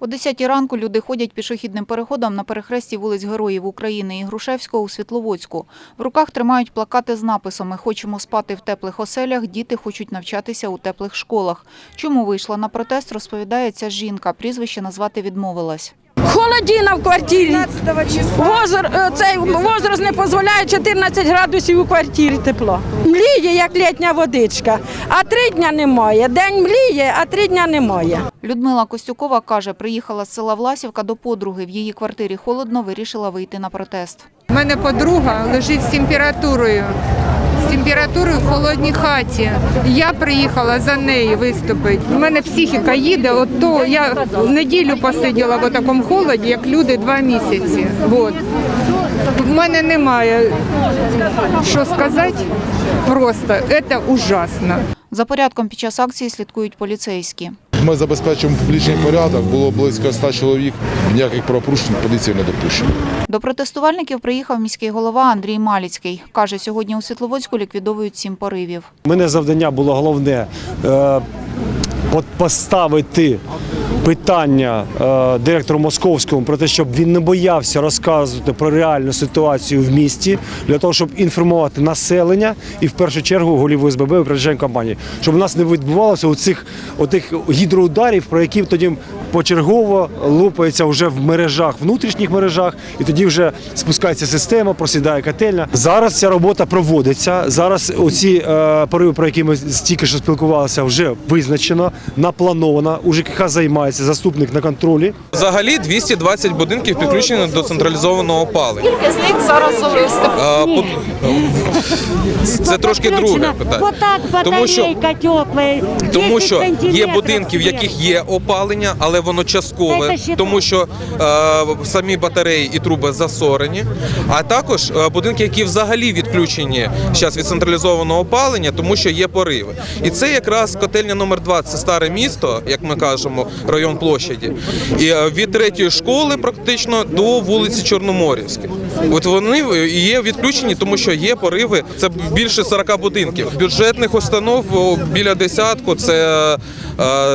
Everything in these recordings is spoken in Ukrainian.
О 10 ранку люди ходять пішохідним переходом на перехресті вулиць Героїв України і Грушевського у Світловодську. В руках тримають плакати з написами «Хочемо спати в теплих оселях, діти хочуть навчатися у теплих школах». Чому вийшла на протест, розповідає ця жінка. Прізвище назвати відмовилась. Холодіна в квартирі. Возр, е, цей возраст не дозволяє 14 градусів у квартирі тепло. Мліє, як літня водичка, а три дня немає. День мліє, а три дня немає. Людмила Костюкова каже, приїхала з села Власівка до подруги. В її квартирі холодно, вирішила вийти на протест. У мене подруга лежить з температурою. З температурою в холодній хаті. Я приїхала за нею виступити. У мене психіка їде, от то я неділю посиділа в такому холоді, як люди два місяці. От. У мене немає що сказати. Просто це ужасно. За порядком під час акції слідкують поліцейські. Ми забезпечуємо публічний порядок, було близько 100 чоловік, ніяких правопорушень поліції не допущено. До протестувальників приїхав міський голова Андрій Маліцький. Каже, сьогодні у Світловодську ліквідовують сім поривів. Мене завдання було головне е, поставити питання е, директору Московському про те, щоб він не боявся розказувати про реальну ситуацію в місті, для того, щоб інформувати населення і в першу чергу голів ОСББ і управляючої компанії, щоб у нас не відбувалося оцих отих гідроударів, про які тоді почергово лупаються вже в мережах, внутрішніх мережах, і тоді вже спускається система, просідає котельня. Зараз ця робота проводиться. Зараз оці е, пориви, про які ми тільки що спілкувалися, вже визначено, наплановано. У ЖКХ займається заступник на контролі. Взагалі 220 будинків підключені до централізованого опалення. Скільки з них зараз по- Це трошки друге питання. Тому що, тому що є будинки, в яких є опалення, але воно часткове, тому що е, самі батареї і труби засорені. А також е, будинки, які взагалі відключені зараз від централізованого опалення, тому що є пориви. І це якраз котельня номер 2 це старе місто, як ми кажемо, район площаді. І е, від третьої школи практично до вулиці Чорноморівської. От вони є відключені, тому що є пориви. Це більше 40 будинків. Бюджетних установ біля десятку. Це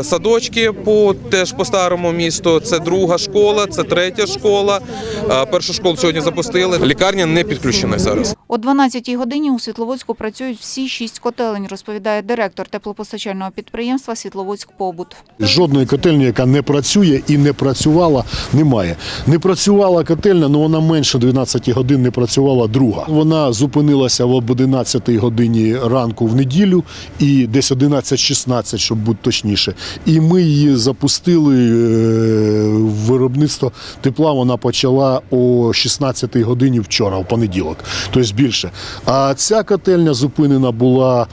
садочки по теж по старому місту. Це друга школа, це третя школа. Е, першу школу сьогодні запустили. Лікарня не підключена зараз. О 12-й годині у Світловодську працюють всі шість котелень, розповідає директор теплопостачального підприємства «Світловодськ-Побут». Жодної котельні, яка не працює і не працювала, немає. Не працювала котельня, але вона менше 12 годин не працювала друга. Вона зупинилася в 11 годині ранку в неділю і десь 11.16, щоб бути точніше. І ми її запустили е, в виробництво тепла. Вона почала о 16 годині вчора, в понеділок, тобто більше. А ця котельня зупинена була.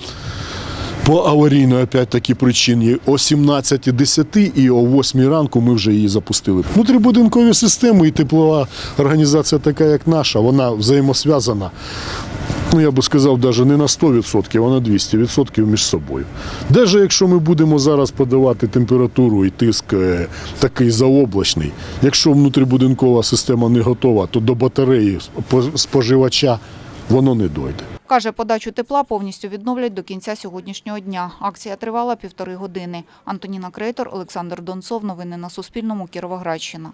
По аварійної опять таки причині о 17.10 і о 8 ранку ми вже її запустили. Внутрібудинкові системи і теплова організація така, як наша, вона взаємосв'язана. Ну, я би сказав, навіть не на 100%, а на 200% між собою. Навіть якщо ми будемо зараз подавати температуру і тиск е, такий заоблачний, якщо внутрібудинкова система не готова, то до батареї споживача воно не дойде. Каже, подачу тепла повністю відновлять до кінця сьогоднішнього дня. Акція тривала півтори години. Антоніна Крейтор, Олександр Донцов. Новини на Суспільному. Кіровоградщина.